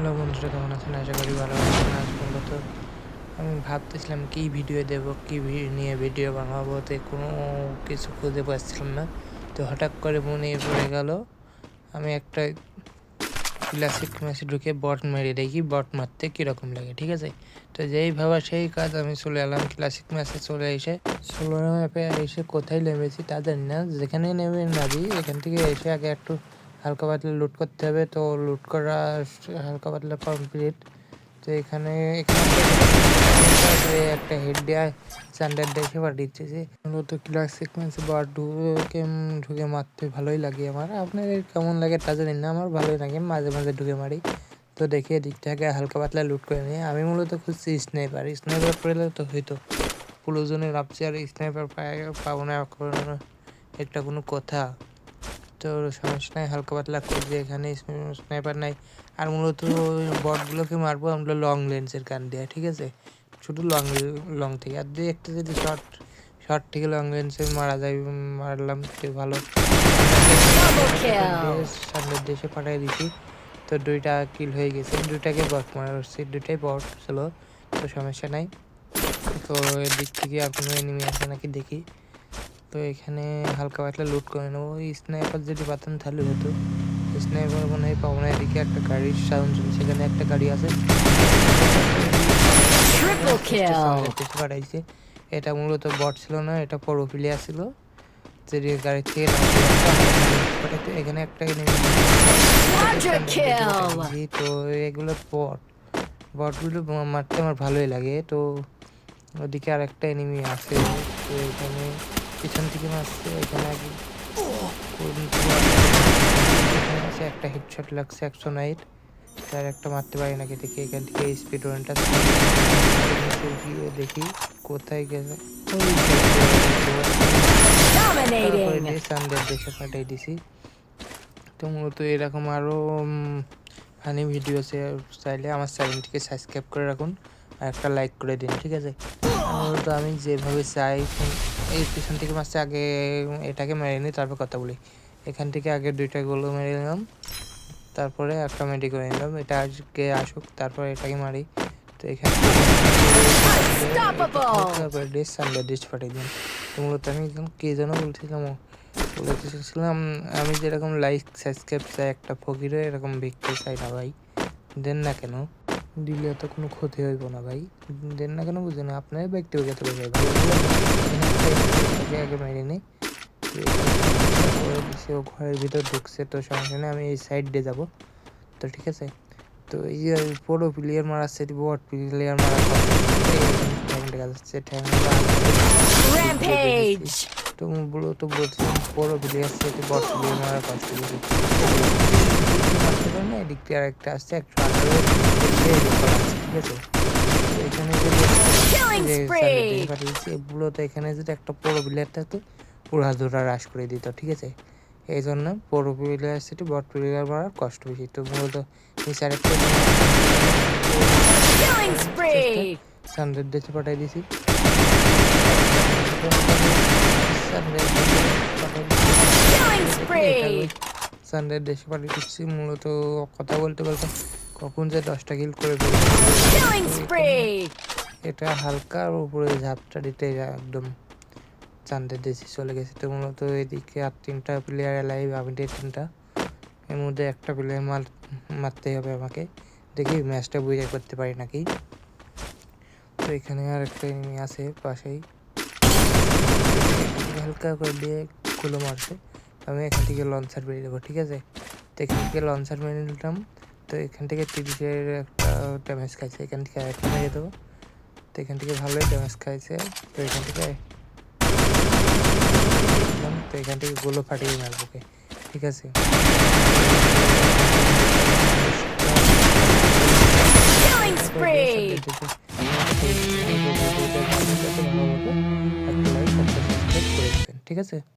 Hello বন্ধুরা, কেমন আছেন? আশা করি ভালো আছেন আজ মূলত আমি ভাবতেছিলাম কি ভিডিও দেব, কি নিয়ে ভিডিও বানাবো, তো কোনো কিছু খুঁজে পাচ্ছিলাম না। তো হঠাৎ করে মনে পড়ে গেল, আমি একটা ক্লাসিক ম্যাচে ঢুকে বট মেরে দেখি বট মারতে কীরকম লাগে, ঠিক আছে? তো যেই ভাবা সেই কাজ আমি চলে এলাম ক্লাসিক ম্যাচে চলে এসে, ষোলো ম্যাপে এসে কোথায় নেমেছি তা জানি না, যেখানে নেমে নাবি এখান থেকে এসে আগে একটু হালকা পাতলা লুট করতে হবে। তো লুট করা হালকা পাতলা কমপ্লিট তো এখানে এখানে একটা হেড দেওয়া স্ট্যান্ডার্ড দেখে পাঠিয়েছে মূলত ক্লাসিক ম্যাচে বা ঢুকে ঢুকে মারতে ভালোই লাগে আমার। আপনাদের কেমন লাগে তা জানি না, আমার ভালোই লাগে, মাঝে মাঝে ঢুকে মারি। তো দেখে দিক থেকে হালকা পাতলা লুট করে নিই আমি মূলত খুঁজছি স্নাইপার স্নাইপার পেলে তো হয়তো পুলোজনে ভাবছি আর স্নাইপার পাবো না একটা কোনো কথা। তো সমস্যা নাই হালকা পাতলা খুঁজে এখানে স্নাইপার নাই। আর মূলত বটগুলোকে মারবো আমরা লং লেন্সের কান দিয়ে ঠিক আছে? শুধু লং লং থেকে। আর দুই একটা যদি শর্ট শর্ট থেকে লং লেন্সে মারা যায় মারলাম সে ভালো। সামনের দেশে পাঠিয়ে দিছি। তো দুইটা কিল হয়ে গেছে। দুইটাকে বট মারা হচ্ছে দুইটাই বট ছিল তো সমস্যা নাই। তো এদিক থেকে আর কোনো এনিমি আছে নাকি দেখি। তো এখানে হালকা পাতলা লুট করে নেব। ওই স্নাইপার যদি পাতাম তাহলে হতো। স্নাইপার মনে হয় পাবো না। এদিকে একটা গাড়ির সাউন্ড সেখানে একটা গাড়ি আছে। পাঠাইছে এটা মূলত বট ছিল না এটা পরো প্লেয়ার ছিল। যে গাড়ি থেকে এখানে একটা তো এগুলো বট বটগুলো মারতে আমার ভালোই লাগে। তো ওদিকে আর একটা এনিমি আছে। তো এখানে পিছন থেকে মারছে এখানে আগে আছে? একটা হেডশট লাগছে একশো নাইট। তার একটা মারতে পারি নাকি? দেখি এখান থেকে স্পিড ওয়ানটা দেখি। কোথায় গেছে। দেশে পাঠিয়ে দিছি। তো মূলত এরকম আরও ফানি ভিডিও চাইলে আমার চ্যানেলটিকে সাবস্ক্রাইব করে রাখুন। আর একটা লাইক করে দিন ঠিক আছে? মূলত আমি যেভাবে চাই এই পিছন থেকে মাসে আগে এটাকে মেরে নিই তারপর কথা বলি। এখান থেকে আগে দুইটা গোল মেরে নিলাম তারপরে একটা মেডি করে নিলাম। এটা আজকে আসুক তারপর এটাকে মারি। তো এখানে! তারপরে ডিশ সানডে ডিশ পাঠিয়ে দিন তো মূলত আমি কে যেন বলছিলাম বলতে চাইছিলাম আমি যেরকম লাইক সাবস্ক্রাইব চাই একটা ফকিরে এরকম ভিক্ষে চাই না ভাই। দেন না কেন? দিলে তো কোনো ক্ষতি হইব না ভাই। দেন না কেন বুঝে না আপনার ব্যক্তিগত বিষয় ভাই। আগে মেরে নিই ও ঘরের ভিতর ঢুকছে তো সমস্যা নেই আমি এই সাইড দিয়ে যাব। তো ঠিক আছে? তো এই যে পুরো প্লেয়ার মারাচ্ছে বট প্লেয়ার মারা. তো বলো তো বলছিলাম বড় প্লেয়ার সেটি বট প্লেয়ার মারা কষ্ট পারে এদিক দিয়ে আরেকটা আসছে একশো আঠারো ঠিক আছে? তো এখানে যদি এখানে একটা বড় প্লেয়ার থাকতো উড়া ধরা হ্রাস করে দিত ঠিক আছে? এই জন্য বড় প্লেয়ার সেটি বট প্লেয়ার মারার কষ্ট বেশি। তো মূলত এই আরেকটা Killing দেশে পাঠিয়ে দিয়েছি। Killing spree. সানডের দেশে পাঠিয়ে দিচ্ছি মূলত কথা বলতে বলতে কখন যে দশটা কিল করে। এটা হালকা আর উপরে ঝাপটা দিতে একদম চান্দের দেশে চলে গেছে। তো মূলত এদিকে আর তিনটা প্লেয়ার লাইভ আমি দিয়ে তিনটা এর মধ্যে একটা প্লেয়ার মার মারতেই হবে আমাকে। দেখি ম্যাচটা বুঝে করতে পারি নাকি। তো এখানে আর একটা আছে পাশেই। হালকা করে দিয়ে খুলো মারছে। আমি এখান থেকে লঞ্চার বেরিয়ে দেবো ঠিক আছে তো এখান থেকে লঞ্চার মেরে নিলাম তো এখান থেকে তিরিশের একটা ড্যামেজ খাইছে এখান থেকে আরেকটা মেরে দেবো তো এখান থেকে ভালোই ড্যামেজ খাইছে তো এখান থেকে তো এখান থেকে গোলো ফাটিয়ে মারবো ওকে ঠিক আছে ঠিক আছে